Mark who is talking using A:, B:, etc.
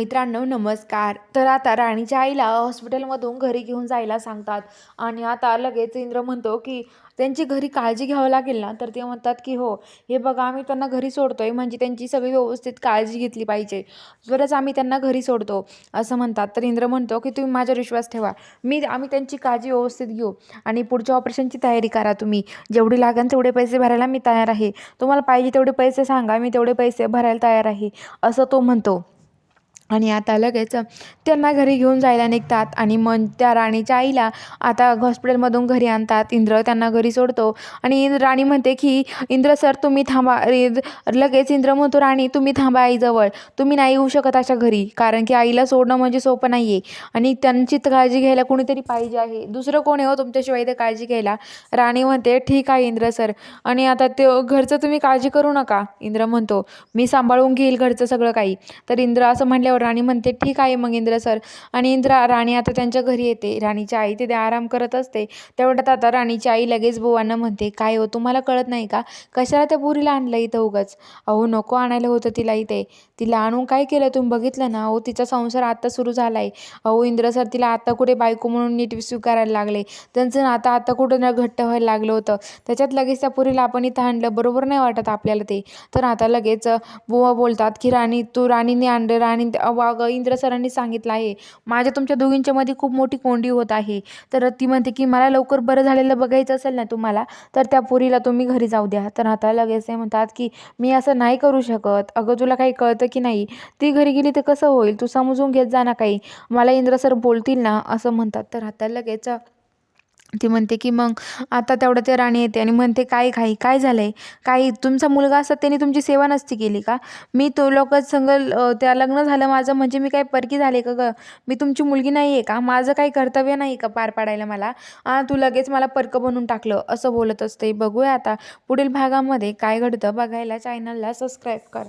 A: मित्रांनो नमस्कार. तर आता राणीच्या आईला हॉस्पिटलमधून घरी घेऊन जायला सांगतात. आणि आता लगेच इंद्र म्हणतो की त्यांची घरी काळजी घ्यावं लागेल ना? तर ते म्हणतात की हो. हे बघा आम्ही त्यांना घरी सोडतोय. म्हणजे त्यांची सगळी व्यवस्थित काळजी घेतली पाहिजे. तरच आम्ही त्यांना घरी सोडतो. असं म्हणतात. तर इंद्र म्हणतो की तुम्ही माझ्यावर विश्वास ठेवा. मी आम्ही त्यांची काळजी व्यवस्थित घेऊ. आणि पुढच्या ऑपरेशनची तयारी करा तुम्ही. जेवढी लागेल तेवढे पैसे भरायला मी तयार आहे. तुम्हाला पाहिजे तेवढे पैसे सांगा. मी तेवढे पैसे भरायला तयार आहे. असं तो म्हणतो. आणि आता लगेच त्यांना घरी घेऊन जायला निघतात आणि मग त्या राणीच्या आईला आता हॉस्पिटलमधून घरी आणतात. इंद्र त्यांना घरी सोडतो आणि राणी म्हणते की इंद्र सर तुम्ही थांबा. लगेच इंद्र म्हणतो राणी तुम्ही थांबा आईजवळ. तुम्ही नाही येऊ शकत अशा घरी. कारण की आईला सोडणं म्हणजे सोपं नाही आहे आणि त्यांची तर काळजी घ्यायला कोणीतरी पाहिजे आहे. दुसरं कोण आहे हो तुमच्याशिवाय ते काळजी घ्यायला? राणी म्हणते ठीक आहे इंद्र सर. आणि आता ते घरचं तुम्ही काळजी करू नका. इंद्र म्हणतो मी सांभाळून घेईल घरचं सगळं काही. तर इंद्र असं म्हटल्यावर राणी म्हणते ठीक आहे मग इंद्र सर. आणि इंद्र राणी आता त्यांच्या घरी येते. राणीची आई तिथे आराम करत असते. तेवढ्यात आता राणीची आई लगेच बुवांना म्हणते काय हो तुम्हाला कळत नाही का? कशाला त्या पुरीला आणलं इथं उगाच? अहो नको आणायला होतं तिला इथे. तिला आणून काय केलं तुम्ही बघितलं ना? अहो तिचा संसार आत्ता सुरू झाला आहे अहो इंद्र सर तिला आत्ता कुठे बायको म्हणून नीट स्वीकारायला लागले. त्यांचं नातं आता कुठं ना घट्ट व्हायला लागलं होतं. त्याच्यात लगेच त्या पुरीला आपण इथं आणलं. बरोबर नाही वाटत आपल्याला ते. तर आता लगेच बुवा बोलतात की राणी तू राणीने आणलं. राणी वाग इंद्र सरांनी सांगितलं आहे. माझ्या तुमच्या दोघींच्यामध्ये खूप मोठी कोंडी होत आहे. तर ती म्हणते की मला लवकर बरं झालेलं बघायचं असेल ना तुम्हाला तर त्या पोरीला तुम्ही घरी जाऊ द्या. तर आता लगेच ते म्हणतात की मी असं नाही करू शकत. अगं तुला काही कळतं की नाही? ती घरी गेली तर कसं होईल? तू समजून घेत जा ना काही. मला इंद्र सर बोलतील ना असं म्हणतात. तर आता लगेच ती म्हणते की मग आता तेवढं ते राणी येते आणि म्हणते काय काही काय झालं आहे काही तुमचा मुलगा असता त्याने तुमची सेवा नसती केली का? मी तो लोकच संग त्या लग्न झालं माझं म्हणजे मी काय परकी झाले का गं? मी तुमची मुलगी नाही आहे का? माझं काही कर्तव्य नाही का पार पाडायला मला? आ तू लगेच मला परकं बनवून टाकलं असं बोलत असते. बघूया आता पुढील भागामध्ये काय घडतं. बघायला चॅनलला सबस्क्राईब करा.